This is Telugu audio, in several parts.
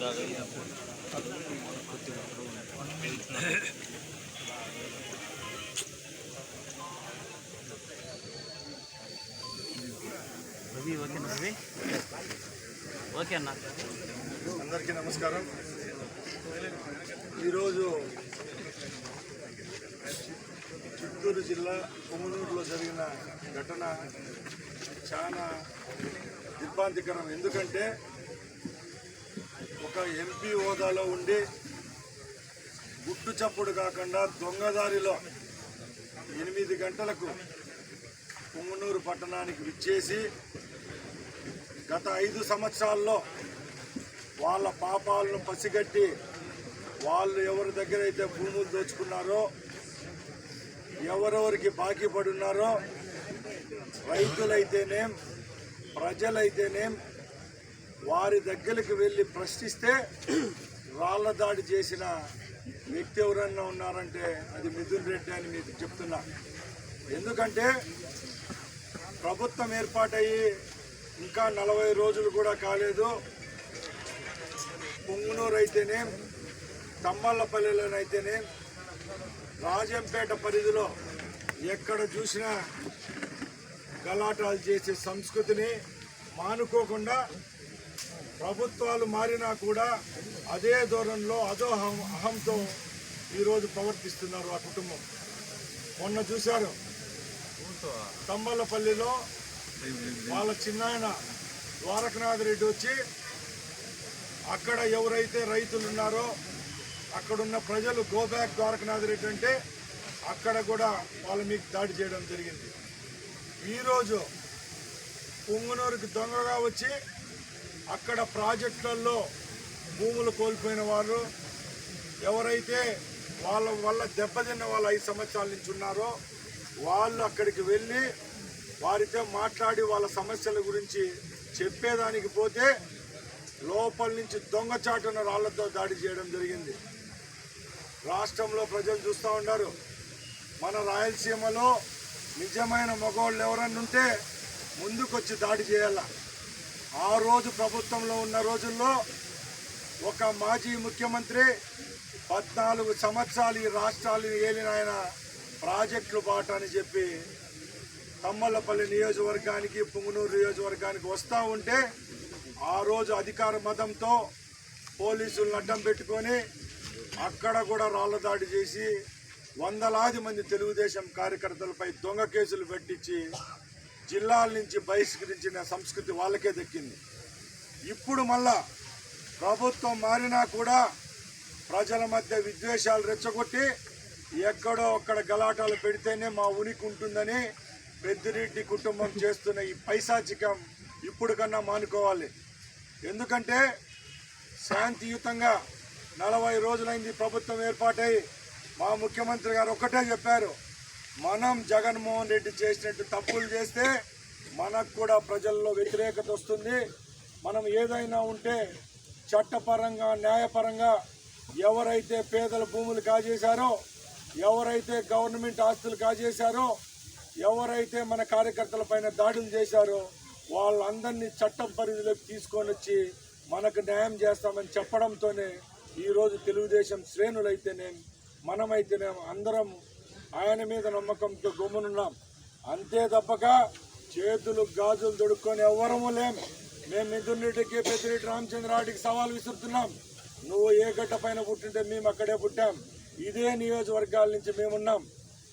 రవి ఓకేనా రవి ఓకే అన్న అందరికీ నమస్కారం ఈరోజు చిత్తూరు జిల్లా కొమ్మనూరులో జరిగిన ఘటన చాలా దిగ్భాంతికరం ఎందుకంటే ఒక ఎంపీ హోదాలో ఉండి గుట్టు చప్పుడు కాకుండా దొంగదారిలో ఎనిమిది గంటలకు పొంగునూరు పట్టణానికి విచ్చేసి గత ఐదు సంవత్సరాల్లో వాళ్ళ పాపాలను పసిగట్టి వాళ్ళు ఎవరి దగ్గర అయితే భూములు దోచుకున్నారో ఎవరెవరికి బాకీ పడున్నారో రైతులైతేనేం ప్రజలైతేనేం వారి దగ్గరికి వెళ్ళి ప్రశ్నిస్తే రాళ్ళ దాడి చేసిన వ్యక్తి ఎవరన్నా ఉన్నారంటే అది మిథున్ రెడ్డి అని మీకు చెప్తున్నా. ఎందుకంటే ప్రభుత్వం ఏర్పాటయ్యి ఇంకా నలభై రోజులు కూడా కాలేదు. పొంగునూరు అయితేనే తమ్మళ్ళపల్లిలోనైతేనే రాజంపేట పరిధిలో ఎక్కడ చూసినా గలాటాలు చేసే సంస్కృతిని మానుకోకుండా ప్రభుత్వాలు మారినా కూడా అదే ధోరణిలో అదో అహంతో ఈరోజు ప్రవర్తిస్తున్నారు ఆ కుటుంబం. మొన్న చూశారు తంబలపల్లిలో వాళ్ళ చిన్నాయన ద్వారకనాథ్ రెడ్డి వచ్చి అక్కడ ఎవరైతే రైతులు ఉన్నారో అక్కడున్న ప్రజలు గోబ్యాక్ ద్వారకనాథ్ రెడ్డి అంటే అక్కడ కూడా వాళ్ళ మీకు దాడి చేయడం జరిగింది. ఈరోజు పొంగునూరుకి దొంగగా వచ్చి అక్కడ ప్రాజెక్టులలో భూములు కోల్పోయిన వారు ఎవరైతే వాళ్ళ వల్ల దెబ్బతిన్న వాళ్ళు ఐదు సంవత్సరాల నుంచి ఉన్నారో వాళ్ళు అక్కడికి వెళ్ళి వారితో మాట్లాడి వాళ్ళ సమస్యల గురించి చెప్పేదానికి పోతే లోపల నుంచి దొంగచాటున రాళ్ళతో దాడి చేయడం జరిగింది. రాష్ట్రంలో ప్రజలు చూస్తూ ఉన్నారు. మన రాయలసీమలో నిజమైన మగవాళ్ళు ఎవరన్నా ఉంటే ముందుకొచ్చి దాడి చేయాల? ఆ రోజు ప్రభుత్వంలో ఉన్న రోజుల్లో ఒక మాజీ ముఖ్యమంత్రి పద్నాలుగు సంవత్సరాలు ఈ రాష్ట్రాలు ఏలిన ఆయన ప్రాజెక్టులు బాట అని చెప్పి తమ్మలపల్లి నియోజకవర్గానికి పుంగునూరు నియోజకవర్గానికి వస్తూ ఉంటే ఆ రోజు అధికార మతంతో పోలీసులను అడ్డం పెట్టుకొని అక్కడ కూడా రాళ్ళ దాడి చేసి వందలాది మంది తెలుగుదేశం కార్యకర్తలపై దొంగ కేసులు పెట్టించి జిల్లాల నుంచి బహిష్కరించిన సంస్కృతి వాళ్ళకే దక్కింది. ఇప్పుడు మళ్ళా ప్రభుత్వం మారినా కూడా ప్రజల మధ్య విద్వేషాలు రెచ్చగొట్టి ఎక్కడో అక్కడ గలాటాలు పెడితేనే మా ఉనికి ఉంటుందని పెద్దిరెడ్డి కుటుంబం చేస్తున్న ఈ పైశాచికం ఇప్పుడు కన్నా మానుకోవాలి. ఎందుకంటే శాంతియుతంగా నలభై రోజులైంది ప్రభుత్వం ఏర్పాటై మా ముఖ్యమంత్రి గారు ఒక్కటే చెప్పారు మనం జగన్మోహన్ రెడ్డి చేసినట్టు తప్పులు చేస్తే మనకు కూడా ప్రజల్లో వ్యతిరేకత వస్తుంది. మనం ఏదైనా ఉంటే చట్టపరంగా న్యాయపరంగా ఎవరైతే పేదల భూములు కాజేశారో ఎవరైతే గవర్నమెంట్ ఆస్తులు కాజేశారో ఎవరైతే మన కార్యకర్తల పైన దాడులు చేశారో వాళ్ళందరినీ చట్టం పరిధిలోకి తీసుకొని వచ్చి మనకు న్యాయం చేస్తామని చెప్పడంతోనే ఈరోజు తెలుగుదేశం శ్రేణులైతేనే మనమైతేనే అందరం ఆయన మీద నమ్మకంతో గమ్మునున్నాం. అంతే తప్పక చేతులు గాజులు దొడుక్కొని ఎవ్వరము లేం. మేము మిథున్రెడ్డికి పెద్దిరెడ్డి రామచంద్రారెడ్డికి సవాల్ విసురుతున్నాం. నువ్వు ఏ గడ్డ పైన పుట్టింటే మేము అక్కడే పుట్టాం. ఇదే నియోజకవర్గాల నుంచి మేమున్నాం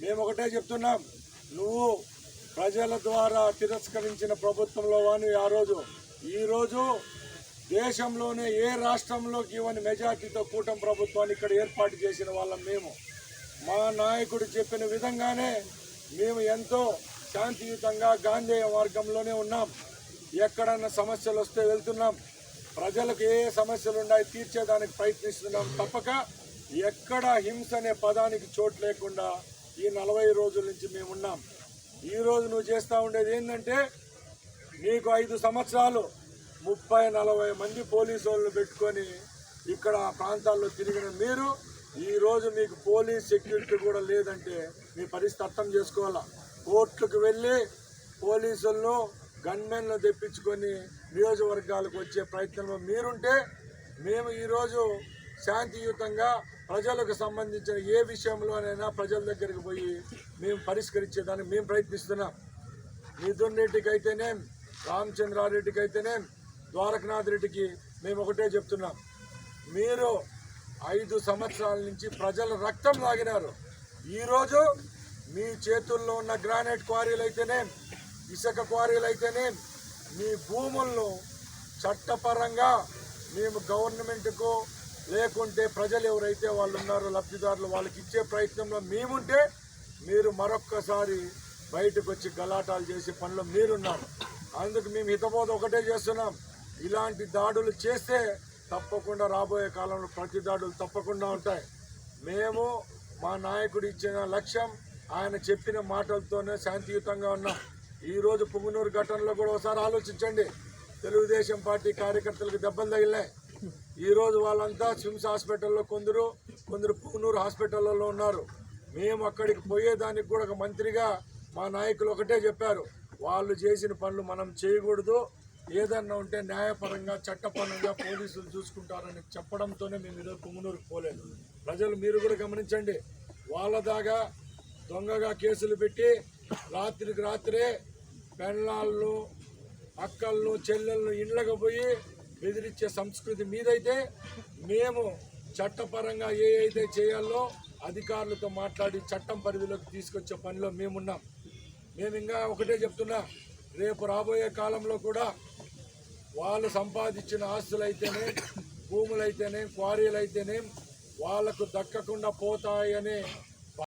మేము ఒకటే చెప్తున్నాం. నువ్వు ప్రజల ద్వారా తిరస్కరించిన ప్రభుత్వంలో వాని ఆ రోజు. ఈరోజు దేశంలోనే ఏ రాష్ట్రంలోకి ఇవ్వని మెజార్టీతో కూటమి ప్రభుత్వాన్ని ఇక్కడ ఏర్పాటు చేసిన వాళ్ళం మేము. మా నాయకుడు చెప్పిన విధంగానే మేము ఎంతో శాంతియుతంగా గాంధేయ మార్గంలోనే ఉన్నాం. ఎక్కడన్నా సమస్యలు వస్తే వెళ్తున్నాం. ప్రజలకు ఏ సమస్యలు ఉన్నాయి తీర్చేదానికి ప్రయత్నిస్తున్నాం తప్పక. ఎక్కడ హింస అనే పదానికి చోటు లేకుండా ఈ నలభై రోజుల నుంచి మేము ఉన్నాం. ఈ రోజు నువ్వు చేస్తూ ఉండేది ఏంటంటే నీకు ఐదు సంవత్సరాలు ముప్పై నలభై మంది పోలీసు వాళ్ళని పెట్టుకొని ఇక్కడ ఆ ప్రాంతాల్లో తిరిగిన మీరు ఈరోజు మీకు పోలీస్ సెక్యూరిటీ కూడా లేదంటే మీ పరిస్థితి అర్థం చేసుకోవాలా? కోర్టుకు వెళ్ళి పోలీసులను గన్మెన్లు తెప్పించుకొని నియోజకవర్గాలకు వచ్చే ప్రయత్నంలో మీరుంటే మేము ఈరోజు శాంతియుతంగా ప్రజలకు సంబంధించిన ఏ విషయంలోనైనా ప్రజల దగ్గరికి పోయి మేము పరిష్కరించేదానికి మేము ప్రయత్నిస్తున్నాం. మిథున్ రెడ్డికి అయితేనేం రామచంద్రారెడ్డికి అయితేనేం ద్వారకనాథ్ రెడ్డికి మేము ఒకటే చెప్తున్నాం. మీరు ఐదు సంవత్సరాల నుంచి ప్రజల రక్తం లాగినారు. ఈరోజు మీ చేతుల్లో ఉన్న గ్రానైట్ క్వారీలు అయితేనే ఇసుక క్వారీలు అయితేనే మీ భూములను చట్టపరంగా మేము గవర్నమెంట్కు లేకుంటే ప్రజలు ఎవరైతే వాళ్ళు ఉన్నారో లబ్ధిదారులు వాళ్ళకి ఇచ్చే ప్రయత్నంలో మేముంటే మీరు మరొక్కసారి బయటకు వచ్చి గలాటాలు చేసే పనిలో మీరున్నారు. అందుకు మేము హితబోధ ఒకటే చేస్తున్నాం. ఇలాంటి దాడులు చేస్తే తప్పకుండా రాబోయే కాలంలో ప్రతి దాడులు తప్పకుండా ఉంటాయి. మేము మా నాయకుడు ఇచ్చిన లక్ష్యం ఆయన చెప్పిన మాటలతోనే శాంతియుతంగా ఉన్నాం. ఈరోజు పుంగునూరు ఘటనలో కూడా ఒకసారి ఆలోచించండి. తెలుగుదేశం పార్టీ కార్యకర్తలకు దెబ్బలు తగిలినాయి. ఈరోజు వాళ్ళంతా స్విమ్స్ హాస్పిటల్లో కొందరు కొందరు పుంగునూరు హాస్పిటల్లో ఉన్నారు. మేము అక్కడికి పోయేదానికి కూడా ఒక మంత్రిగా మా నాయకులు ఒకటే చెప్పారు. వాళ్ళు చేసిన పనులు మనం చేయకూడదు. ఏదన్నా ఉంటే న్యాయపరంగా చట్టపరంగా పోలీసులు చూసుకుంటారని చెప్పడంతోనే మేము ఈరోజు కుమ్మనూరుకు పోలేదు. ప్రజలు మీరు కూడా గమనించండి. వాళ్ళ దాకా దొంగగా కేసులు పెట్టి రాత్రికి రాత్రే పెళ్ళాళ్ళు అక్కళ్ళు చెల్లెళ్ళు ఇండ్లకు పోయి బెదిరించే సంస్కృతి మీదైతే మేము చట్టపరంగా ఏ అయితే చేయాలో అధికారులతో మాట్లాడి చట్టం పరిధిలోకి తీసుకొచ్చే పనిలో మేమున్నాం. మేము ఇంకా ఒకటే చెప్తున్నా రేపు రాబోయే కాలంలో కూడా వాళ్ళు సంపాదించిన ఆస్తులైతేనే భూములైతేనే క్వారీలు అయితేనే వాళ్ళకు దక్కకుండా పోతాయనే